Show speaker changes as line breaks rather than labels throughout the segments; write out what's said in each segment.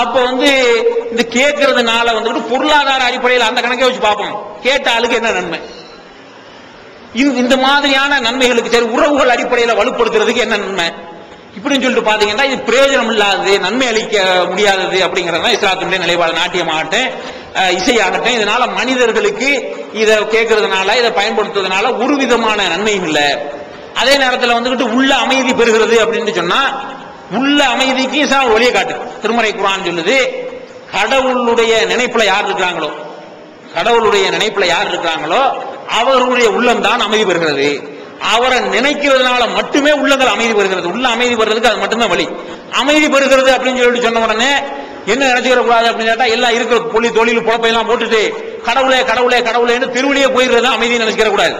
அப்ப வந்து இந்த கேட்கறதுனால வந்துட்டு பொருளாதார அடிப்படையில் அந்த கணக்கை வச்சு பார்ப்போம். கேட்ட ஆளுக்கு என்ன நன்மை? இந்த மாதிரியான நன்மைகளுக்கு சரி உறவுகள் அடிப்படையில் வலுப்படுத்துறதுக்கு என்ன நன்மை? இப்படின்னு சொல்லிட்டு பாத்தீங்கன்னா இது பிரயோஜனம் இல்லாதது நன்மை அளிக்க முடியாதது அப்படிங்கறதுதான் இஸ்லாத்தினுடைய நிலைப்பாடு. நாட்டியம் ஆகட்டும் இசையாகட்டும் இதனால மனிதர்களுக்கு இதை கேட்கறதுனால இதை பயன்படுத்துறதுனால ஒரு விதமான நன்மையும் இல்லை. அதே நேரத்தில் வந்துகிட்டு உள்ள அமைதி பெறுகிறது அப்படின்னு சொன்னா உள்ள அமைதிக்கு இஸ்லாம் ஒளியை காட்டு. திருமறை குரான் சொல்லுது கடவுளுடைய நினைப்புல யார் இருக்கிறாங்களோ கடவுளுடைய நினைப்புல யார் இருக்கிறாங்களோ அவர்களுடைய உள்ளம் தான் அமைதி பெறுகிறது. அவரை நினைக்கிறதுனால மட்டுமே உள்ளங்கள் அமைதி பெறுகிறது. உள்ள அமைதி பெறுறதுக்கு அது மட்டும்தான் வழி. அமைதி பெறுகிறது அப்படின்னு சொல்லிட்டு சொன்ன உடனே என்ன நினைச்சுக்கிற கூடாது அப்படின்னு கேட்டா எல்லாம் இருக்கிற பொலி தொழில் குழப்பெல்லாம் போட்டுட்டு கடவுளே கடவுளே கடவுளேன்னு திருவழியே போயிடுறது அமைதியை நினைச்சுக்கிற கூடாது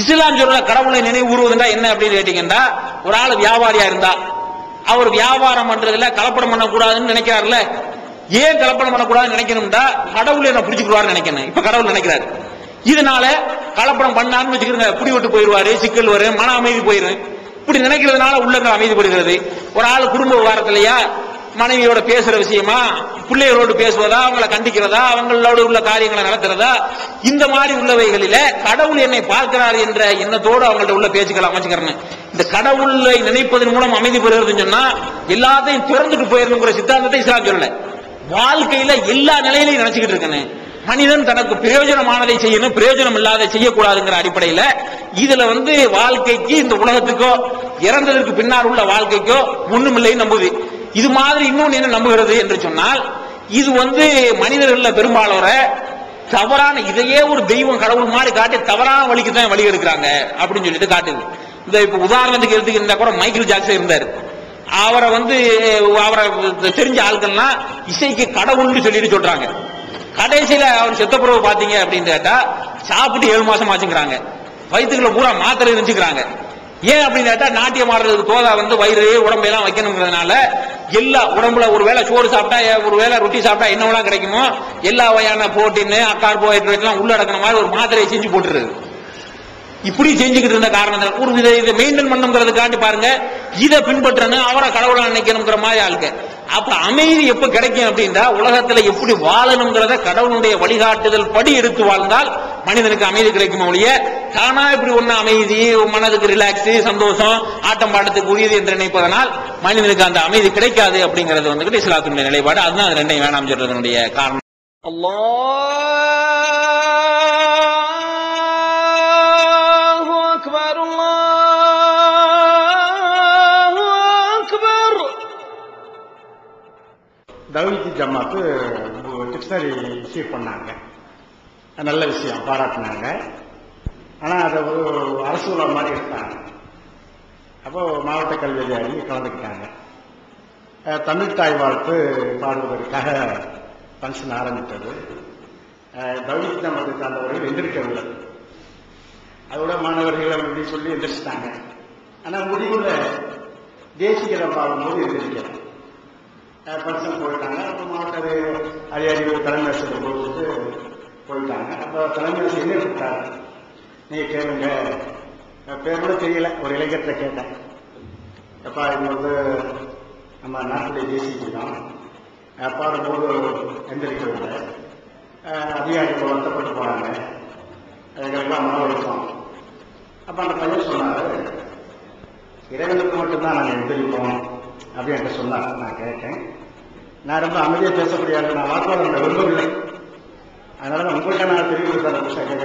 இஸ்லாம் சொல்ற கடவுளை நினைவு கூறுவதுண்டா என்ன அப்படின்னு கேட்டீங்கன்னா ஒரு ஆள் வியாபாரியா இருந்தா அவர் வியாபாரம் பண்றதுல கலப்படம் பண்ணக்கூடாதுன்னு நினைக்கிறாருல. ஏன் கலப்படம் பண்ணக்கூடாதுன்னு நினைக்கணும்டா? கடவுள் என்ன பிடிச்சுக்குவாருன்னு நினைக்கணும் இப்ப கடவுள் நினைக்கிறாரு. இதனால கலப்படம் பண்ணான்னு வச்சுக்கிறங்க குடி விட்டு போயிடுவாரு சிக்கல் வரும் மன அமைதி போயிடும் இப்படி நினைக்கிறதுனால உள்ளங்கள் அமைதிப்படுகிறது. ஒரு ஆள் குடும்ப விவகாரத்திலையா மனைவியோட பேசுற விஷயமா? பிள்ளைகளோடு பேசுவதா? அவங்கள கண்டிக்கிறதா? அவங்களோட உள்ள காரியங்களை நடத்துறதா? இந்த மாதிரி உள்ளவைகளில கடவுள் என்னை பார்க்கிறார் என்ற எண்ணத்தோடு அவங்கள்ட்ட உள்ள பேச்சுக்களை அமைச்சுக்கிறேன் இந்த கடவுளை நினைப்பதன் மூலம் அமைதி பெறுகிறதுன்னு சொன்னா எல்லாத்தையும் திறந்துட்டு போயிடணுங்கிற சித்தாந்தத்தை இஸ்லாம் சொல்லல. வாழ்க்கையில எல்லா நிலையிலையும் நினைச்சுக்கிட்டு இருக்கேன். மனிதன் தனக்கு பிரயோஜனமானதை செய்யணும் பிரயோஜனம் இல்லாத செய்யக்கூடாதுங்கிற அடிப்படையில இதுல வந்து வாழ்க்கைக்கு இந்த உலகத்துக்கோ இறந்ததற்கு பின்னால் உள்ள வாழ்க்கைக்கோ ஒண்ணும் இல்லைன்னு நம்புது. இது மாதிரி இன்னொன்னு என்ன நம்புகிறது என்று சொன்னால் இது வந்து மனிதர்கள்ல பெரும்பாலோரை தவறான இதையே ஒரு தெய்வம் கடவுள் மாதிரி காட்டி தவறான வழிக்கு தான் வழி எடுக்கிறாங்க அப்படின்னு சொல்லிட்டு காட்டுது. இந்த இப்ப உதாரணத்துக்கு எடுத்துக்கிட்டா கூட மைக்கேல் ஜாக்சன் இருந்தார். அவரை வந்து அவரை தெரிஞ்ச ஆட்கள்லாம் இசைக்கு கடவுள்னு சொல்லிட்டு சொல்றாங்க. கடைசியில அவர் செத்தப்புறவு பாத்தீங்க அப்படின்னு கேட்டா சாப்பிட்டு ஏழு மாசம் ஆச்சுங்கிறாங்க. வயிற்றுக்குள்ள பூரா மாத்திரை இருந்துச்சுக்கிறாங்க ஏன் அப்படின்னு கேட்டா நாட்டியம் ஆடுறதுக்கு தோதா வந்து வயிறு உடம்பெல்லாம் வைக்கணுங்கிறதுனால எல்லா உடம்புல ஒரு வேளை சோறு சாப்பிட்டா ஒரு வேளை ரொட்டி சாப்பிட்டா என்ன வேணா கிடைக்குமோ எல்லா வகையான புரோட்டீன் கார்போஹைட்ரேட் எல்லாம் உள்ள அடக்கிற மாதிரி ஒரு மாத்திரையை செஞ்சு போட்டுருது. இப்படி செஞ்சுக்கிட்டு இருந்த காரணத்தில் ஒரு இதை இதை மெயின்டைன் பண்ணுங்கிறதுக்காண்டி பாருங்க இதை பின்பற்றணும் அவரை கடவுளை நினைக்கணுங்கிற மாதிரி ஆளுங்க. அப்ப அமைதி எப்ப கிடைக்கும் அப்படின்னா உலகத்துல எப்படி வாழணுங்கிறத கடவுளுடைய வழிகாட்டுதல் படி எடுத்து வாழ்ந்தால் மனிதனுக்கு அமைதி கிடைக்கும் ஒழிய தானா இப்படி ஒன்னும் அமைதி மனதுக்கு ரிலாக்ஸு சந்தோஷம் ஆட்டம் பாட்டத்துக்கு உரியது என்று நினைப்பதனால் மனிதனுக்கு அந்த அமைதி கிடைக்காது அப்படிங்கிறது வந்துட்டு இஸ்லாத்தினுடைய நிலைப்பாடு. அதுதான் அது ரெண்டையும் வேணாம் சொல்றதனுடைய காரணம்.
அல்லா
தௌஹீத் ஜமாத்து டிக்ஷனரி இஷ்யூ பண்ணாங்க. நல்ல விஷயம் பாராட்டினாங்க. ஆனால் அதை ஒரு அரசு உலக மாதிரி இருந்தாங்க அப்போ மாவட்ட கல்வி அதிகாரி கலந்துக்கிட்டாங்க. அஹ், தமிழ் தாய் வாழ்த்து பாடுவதற்காக ஃபங்க்ஷன் ஆரம்பித்தது. அஹ், நமது ஜமாத்தை சார்ந்தவர்கள் எந்திரிக்கவில்லை. அதோட மாணவர்கள் அப்படி சொல்லி எந்திரிச்சிட்டாங்க. ஆனால் முடிவுல தேசிகரம் பாடும்போது எந்திரிக்கல. பர்சன் போயிட்டாங்க. அப்போ மாவட்ட அதிகாரி தலைமை ஆசிரியர் போட்டு போயிட்டாங்க. அப்போ தலைமை ஆசிரியர் என்ன கூப்பிட்டாரு நீங்கள் கேளுங்க. பேர் கூட தெரியல. ஒரு இளைஞர்கிட்ட கேட்டேன். எப்பா இது வந்து நம்ம நாட்டுடைய தேசிக்கு தான் பாடும்போது எந்திரிக்கவில்லை அஹ் அதிகாரிகள் வருத்தப்பட்டு போனாங்க. எங்களுக்கெல்லாம் மன வருத்தம் அப்போ அந்த பையன் சொன்னார் இறைவனுக்கு மட்டும்தான் நாங்கள் எந்திரிப்போம். அப்படின்னு என்கிட்ட சொன்னார் நான் கேட்டேன். நான் ரொம்ப அமைதியாக பேசக்கூடிய நான் வாக்குவாதம் விரும்பவில்லை. அதனால நான் உங்கள்கிட்ட நான் தெரிவிக்கிறத புதுசாக கேட்க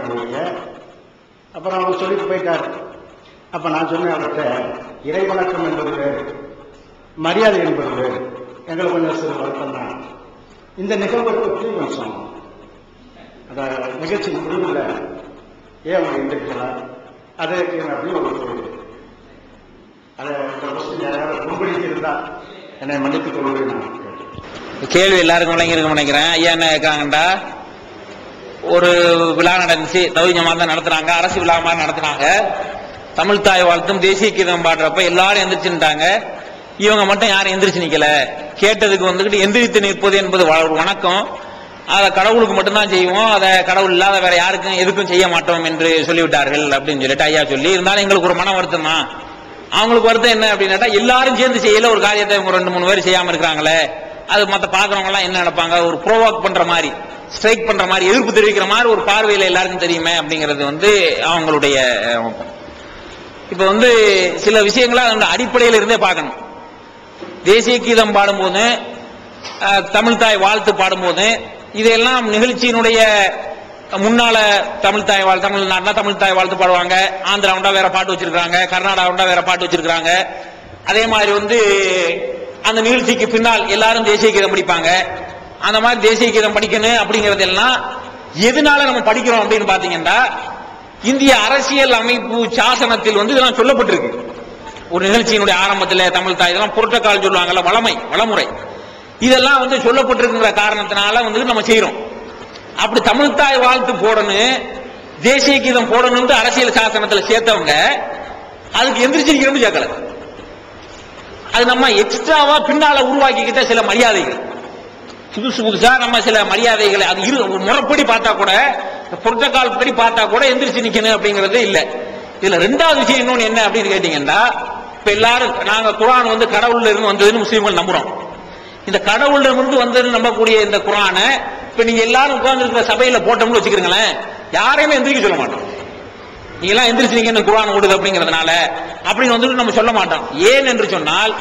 அப்புறம் அவர் சொல்லிட்டு போயிட்டார். அப்போ நான் சொன்னேன் அவர்கிட்ட இறை வணக்கம் என்பது வேறு மரியாதை என்பது வேறு. எங்களுக்கு கொஞ்சம் சிறு வருத்தம் தான். இந்த நிகழ்வுக்கு பற்றி கொஞ்சம் அந்த நிகழ்ச்சி முடிவில் ஏன் அவங்க எந்திரிக்கலாம் அதே அப்படின்னு ஒரு அதை இந்த கொஸ்டின் யாராவது இருந்தா என்னை மன்னித்துக் கொள்வதை நான்
கேள்வி எல்லாருக்கும் விளங்கியிருக்கும் நினைக்கிறேன். ஐயா என்ன இருக்காங்கண்டா ஒரு விழா நடந்துச்சு. தவி தான் நடத்துனாங்க அரசு விழா மாதிரி நடத்துனாங்க தமிழ் தாய் வாழ்த்தும் தேசிய கீதம் பாடுறப்ப எல்லாரும் எந்திரிச்சுட்டாங்க. இவங்க மட்டும் யாரும் எந்திரிச்சு நிக்கல. கேட்டதுக்கு வந்துகிட்டு எந்திரித்து நிற்பது என்பது ஒரு வணக்கம். அதை கடவுளுக்கு மட்டும்தான் செய்வோம். அதை கடவுள் இல்லாத வேற யாருக்கும் எதுக்கும் செய்ய மாட்டோம் என்று சொல்லிவிட்டார்கள் அப்படின்னு சொல்லிட்டு ஐயா சொல்லி இருந்தாலும் எங்களுக்கு ஒரு மன வருத்தம் தான். அவங்களுக்கு வருத்தம் என்ன அப்படின்னா எல்லாரும் சேர்ந்து செய்யல ஒரு காரியத்தை இவங்க ரெண்டு மூணு பேர் செய்யாம இருக்கிறாங்களே அது மத்த பாக்குறவங்க எல்லாம் என்ன நினைப்பாங்க? ஒரு ப்ரோவாக் பண்ற மாதிரி ஸ்ட்ரைக் பண்ற மாதிரி எதிர்ப்பு தெரிவிக்கிற மாதிரி ஒரு பார்வையில எல்லாருக்கும் தெரியுமே அப்படிங்கிறது வந்து அவங்களுடைய இப்ப வந்து சில விஷயங்களை அந்த அடிப்படையில இருந்தே பார்க்கணும். தேசிய கீதம் பாடும்போது தமிழ்தாய் தமிழ் தாய் வாழ்த்து பாடும்போது இதையெல்லாம் நிகழ்ச்சியினுடைய முன்னால தமிழ் தாய் வாழ் தமிழ்நாட்டில் தமிழ் தாய் வாழ்த்து பாடுவாங்க. ஆந்திராவுண்டா வேற பாட்டு வச்சிருக்காங்க கர்நாடகாவுண்டா வேற பாட்டு வச்சிருக்காங்க அதே மாதிரி வந்து அந்த நிகழ்ச்சிக்கு பின்னால் எல்லாரும் தேசிய கீதம் படிப்பாங்க. அந்த மாதிரி தேசிய கீதம் படிக்கணும் அப்படிங்கிறது எல்லாம் எதனால நம்ம படிக்கிறோம் அப்படின்னு பாத்தீங்கன்னா இந்திய அரசியல் அமைப்பு சாசனத்தில் வந்து இதெல்லாம் சொல்லப்பட்டிருக்கு. ஒரு நிகழ்ச்சியினுடைய ஆரம்பத்தில் தமிழ் தாய் இதெல்லாம் புரட்டக்கால் சொல்லுவாங்கல்ல வளமை வளமுறை. இதெல்லாம் வந்து சொல்லப்பட்டிருக்கிற காரணத்தினால வந்து நம்ம செய்யறோம் அப்படி தமிழ் தாய் வாழ்த்து போடணும் தேசிய கீதம் போடணும்னு அரசியல் சாசனத்தில் சேர்த்தவங்க அதுக்கு எந்திரிச்சிருக்கிறோம்னு கேட்கல. அது நம்ம எக்ஸ்ட்ராவா பின்னால உருவாக்கிக்கிட்ட சில மரியாதைகள். புதுசு புதுசா நம்ம சில மரியாதைகளை அது இரு முறைப்படி பார்த்தா கூட புரோட்டோகால் படி பார்த்தா கூட எந்திரிச்சு நிக்கணும் அப்படிங்கறது இல்ல. இதுல ரெண்டாவது விஷயம் இன்னொன்னு என்ன அப்படின்னு கேட்டீங்கன்னா இப்ப எல்லாரும் நாங்க குரான் வந்து கடவுள்ல இருந்து வந்ததுன்னு முஸ்லீம்கள் நம்புறோம். இந்த கடவுளிடமிருந்து இருந்து நம்பக்கூடிய இந்த குரானை இப்ப நீங்க எல்லாரும் உட்கார்ந்து இருக்கிற சபையில போட்டோம்னு வச்சுக்கிறீங்களேன் யாரையுமே எந்திரிக்க சொல்ல மாட்டோம். நீங்க எல்லாம் இந்த குரான் ஓடுது அப்படிங்கறதுனால அப்படின்னு வந்துட்டு நம்ம சொல்ல மாட்டோம். ஏன் என்று சொன்னால்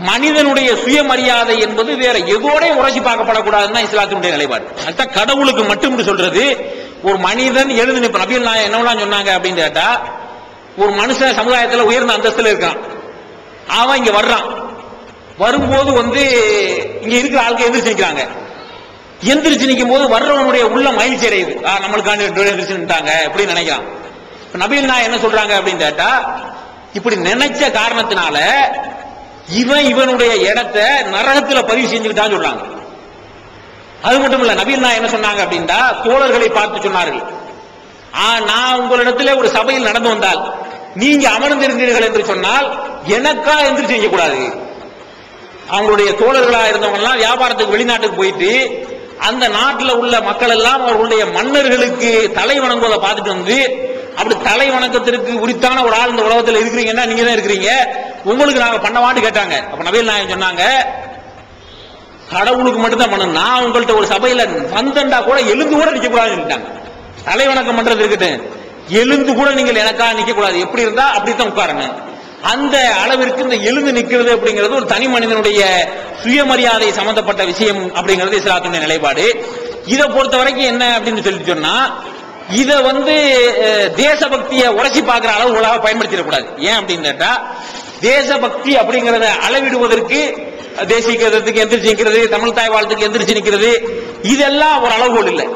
மனிதனுடைய சுயமரியாதை என்பது வேற எதோட உரசி பார்க்கப்படக்கூடாதுன்னா இஸ்லாத்தினுடைய நிலைப்பாடு. அதுதான் கடவுளுக்கு மட்டும் சொல்றது. ஒரு மனிதன் எழுந்து நிற்ப நபிகள் நான் என்னவெல்லாம் சொன்னாங்க அப்படின்னு கேட்டா ஒரு மனுஷன் சமுதாயத்துல உயர்ந்த அந்தஸ்துல இருக்கான். அவன் இங்க வர்றான். வரும்போது வந்து இங்க இருக்கிற ஆளுக்கு எந்திரிச்சு நிற்கிறாங்க எந்திரிச்சு நிற்கும் போது வர்றவனுடைய உள்ள மகிழ்ச்சி அடையுது ஆ, நம்மளுக்காண்டி ரெண்டு பேரும் எந்திரிச்சு நின்ட்டாங்க இப்படி நினைக்கிறான். இப்ப நபிகள் என்ன சொல்றாங்க அப்படின்னு கேட்டா இப்படி நினைச்ச காரணத்தினால இவன் இவனுடைய இடத்தை நரகத்துல பதிவு செஞ்சுக்கிட்டான்னு சொல்றாங்க. அது மட்டும் இல்ல நபிகள் நாயகம் என்ன சொன்னாங்க அப்படின்னா தோழர்களை பார்த்து சொன்னார்கள். ஆ, நான் உங்களிடத்துல ஒரு சபையில் நடந்து வந்தால் நீங்க அமர்ந்திருந்தீர்கள் என்று சொன்னால் எனக்கா எந்திரிச்சு செய்யக்கூடாது அவங்களுடைய தோழர்களா இருந்தவங்கலாம் வியாபாரத்துக்கு வெளிநாட்டுக்கு போயிட்டு அந்த நாட்டில் உள்ள மக்கள் எல்லாம் அவர்களுடைய மன்னர்களுக்கு தலை வணங்குவதை பார்த்துட்டு வந்து அப்படி தலை வணக்கத்திற்கு உரித்தான ஒரு ஆள் இந்த உலகத்தில் இருக்கிறீங்கன்னா நீங்க தான் இருக்கிறீங்க. உங்களுக்கு நாங்க பண்ணவான்னு கேட்டாங்க. அப்ப நவீன் நாயகம் சொன்னாங்க கடவுளுக்கு மட்டும்தான் பண்ணணும் நான் உங்கள்கிட்ட ஒரு சபையில வந்தண்டா கூட எழுந்து கூட நிக்க கூடாதுன்னு தலை வணக்கம் பண்றது இருக்கட்டும். எழுந்து கூட நீங்கள் எனக்கா நிக்க கூடாது எப்படி இருந்தா அப்படித்தான் உட்காருங்க. அந்த அளவிற்கு இந்த எழுந்து நிற்கிறது அப்படிங்கிறது ஒரு தனி மனிதனுடைய சுயமரியாதை சம்பந்தப்பட்ட விஷயம் அப்படிங்கிறது இஸ்லாத்தினுடைய நிலைப்பாடு. இதை பொறுத்த வரைக்கும் என்ன அப்படின்னு சொல்லி சொன்னா இத வந்து தேசபக்தியை உடச்சி பார்க்கிற உலக பயன்படுத்திடக்கூடாது ஏன் அப்படின்னு கேட்டா தேசபக்தி அப்படிங்கிறத அளவிடுவதற்கு தேசிக்கிறதுக்கு எந்திரிச்சு நிற்கிறது தமிழ் தாய் வாழ்த்துக்கு எந்திரிச்சு நிற்கிறது இதெல்லாம் ஒரு அளவுகோல் இல்லை.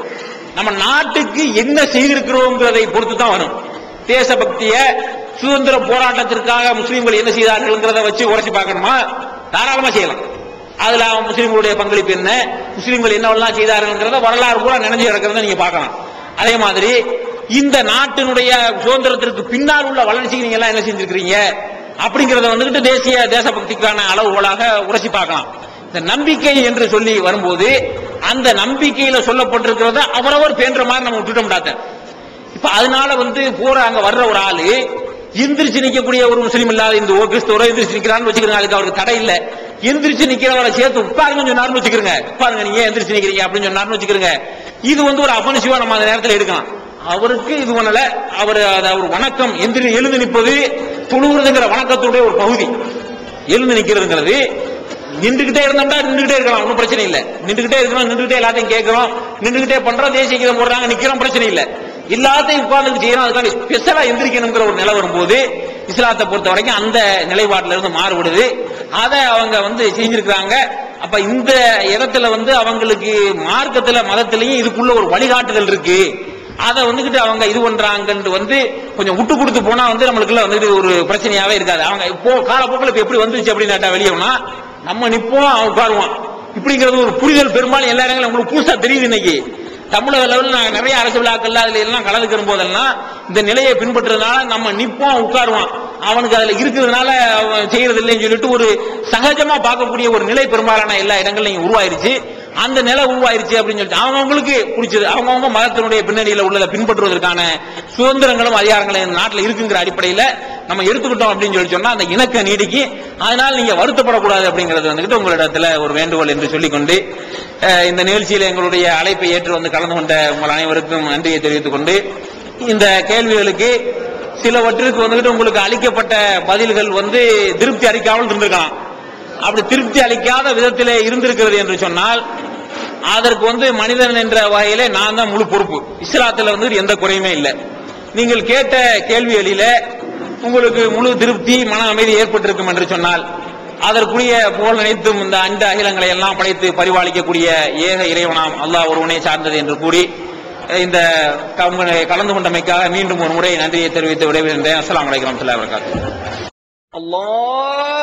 நம்ம நாட்டுக்கு என்ன செய்திருக்கிறோங்கிறதை பொறுத்து தான் வரும். தேசபக்திய சுதந்திர போராட்டத்திற்காக முஸ்லீம்கள் என்ன செய்தார்கள்ங்கிறத வச்சு உரைச்சு பார்க்கணுமா? தாராளமா செய்யலாம். அதுல அவன் முஸ்லீம்களுடைய பங்களிப்பு என்ன? முஸ்லீம்கள் என்னவெல்லாம் செய்தார்கள்ங்கிறத வரலாறு கூட நினைஞ்சு கிடக்கிறத நீங்க பார்க்கலாம். அதே மாதிரி இந்த நாட்டினுடைய சுதந்திரத்திற்கு பின்னால் உள்ள வளர்ச்சிக்கு நீங்க எல்லாம் என்ன செஞ்சிருக்கிறீங்க? அப்படிங்கறத வந்துகிட்டு தேசிய தேசபக்திக்கான அளவுகோலாக உரைச்சி பார்க்கலாம். இந்த நம்பிக்கை என்று சொல்லி வரும்போது அந்த நம்பிக்கையில சொல்லப்பட்டிருக்கிறத அவரவர் பேன்ற மாதிரி நம்ம விட்டுட்டோம் இப்ப அதனால வந்து போற அங்க வர்ற ஒரு ஆளு எந்திரிச்சு நிக்கக்கூடிய ஒரு முஸ்லீம் இல்லாத இந்த ஓ கிறிஸ்தவரோ எந்திரிச்சு நிக்கிறான்னு வச்சுக்கிறேன் அதுக்கு அவருக்கு தடை இல்ல. எந்திரிச்சு நிக்கிறவரை சேர்த்து உட்காருங்கன்னு சொன்னாருன்னு வச்சுக்கிறங்க. உட்காருங்க நீங்க எந்திரிச்சு நிக்கிறீங்க அப்படின்னு சொன்னார்னு வச்சுக்கிறங்க. இது வந்து ஒரு அபனிசிவா நம்ம அந்த நேரத்தில் எடுக்கலாம். அவருக்கு இது பண்ணல அவர் அவர் வணக்கம் எந்திரி எழுந்து நிற்பது தொழுகிறதுங்கிற வணக்கத்துடைய ஒரு பகுதி. எழுந்து நிக்கிறதுங்கிறது நின்றுகிட்டே இருந்தோம்னா நின்றுகிட்டே இருக்கலாம் ஒன்றும் பிரச்சனை இல்லை. நின்றுகிட்டே இருக்கிறோம் நின்றுகிட்டே எல்லாத்தையும் கேட்கிறோம் நின்றுகிட்டே பண்றோம் தேசிய கீதம் போடுறாங்க நிக்கிறோம் பிரச்சனை இல்லை. எல்லாத்தையும் உட்கார்ந்து செய்யணும். அதுக்காண்டி ஸ்பெஷலா எந்திரிக்கணுங்கிற ஒரு நிலை வரும்போது இஸ்லாத்தை பொறுத்த வரைக்கும் அந்த நிலைப்பாட்டில இருந்து மாறுபடுது. அதை அவங்க வந்து செஞ்சிருக்கிறாங்க. அப்ப இந்த இடத்துல வந்து அவங்களுக்கு மார்க்கத்துல மதத்திலையும் இதுக்குள்ள ஒரு வழிகாட்டுதல் இருக்கு. அதை வந்துகிட்டு அவங்க இது பண்றாங்கன்ட்டு வந்து கொஞ்சம் விட்டு கொடுத்து போனா வந்து நம்மளுக்குள்ள வந்துட்டு ஒரு பிரச்சனையாவே இருக்காது. அவங்க இப்போ காலப்போக்கில் இப்ப எப்படி வந்துச்சு அப்படின்னு வெளியவனா நம்ம நிப்போம் அவன் உட்காருவான். இப்படிங்கிறது ஒரு புரிதல் பெரும்பாலும் எல்லா இடங்களும் உங்களுக்கு புதுசா தெரியுது இன்னைக்கு. தமிழக லெவலில் நாங்கள் நிறைய அரசு விழாக்கள்ல அதுல எல்லாம் கலந்துக்கிற போதெல்லாம் இந்த நிலையை பின்பற்றுறதுனால நம்ம நிற்போம் உட்காருவான் அவனுக்கு அதுல இருக்கிறதுனால அவன் செய்யறது இல்லைன்னு சொல்லிட்டு ஒரு சகஜமா பார்க்கக்கூடிய ஒரு நிலை பெரும்பாலான எல்லா இடங்கள்லையும் உருவாயிருச்சு. அந்த நிலை உருவாயிருச்சு அப்படின்னு சொல்லிட்டு அவங்கவுங்களுக்கு பிடிச்சது அவங்கவுங்க மதத்தினுடைய பின்னணியில உள்ளதை பின்பற்றுவதற்கான சுதந்திரங்களும் அதிகாரங்களும் இந்த நாட்டில் இருக்குங்கிற அடிப்படையில நம்ம எடுத்துக்கிட்டோம் அப்படின்னு சொல்லி சொன்னா அந்த இணக்க நீடிக்கு. அதனால நீங்க வருத்தப்படக்கூடாது அப்படிங்கிறது வந்துகிட்டு உங்களிடத்துல ஒரு வேண்டுகோள் என்று சொல்லிக்கொண்டு இந்த நிகழ்ச்சியில் எங்களுடைய அழைப்பை ஏற்று வந்து கலந்து கொண்ட உங்கள் அனைவருக்கும் நன்றியை தெரிவித்துக் கொண்டு இந்த கேள்விகளுக்கு சிலவற்றிற்கு வந்துட்டு உங்களுக்கு அளிக்கப்பட்ட பதில்கள் வந்து திருப்தி அளிக்காமல் இருந்திருக்கலாம். அப்படி திருப்தி அளிக்காத விதத்திலே இருந்திருக்கிறது என்று சொன்னால் அதற்கு வந்து மனிதன் என்ற வகையிலே நான் தான் முழு பொறுப்பு. இஸ்லாத்தில் வந்து எந்த குறையுமே இல்லை. நீங்கள் கேட்ட கேள்விகளில உங்களுக்கு முழு திருப்தி மன அமைதி ஏற்பட்டிருக்கும் என்று சொன்னால் அதற்குரிய புகழ் நினைத்தும் இந்த அண்ட அகிலங்களை எல்லாம் படைத்து பரிபாலிக்கக்கூடிய ஏக இறைவனாம் அல்லாஹ் ஒருவனை சார்ந்தது என்று கூறி இந்த கலந்து கொண்டமைக்காக மீண்டும் ஒரு முறை நன்றியை தெரிவித்து விடைபெறுகின்றேன் அஸ்லாம் வலைக்கம் வரகாத்து
அல்லாஹ்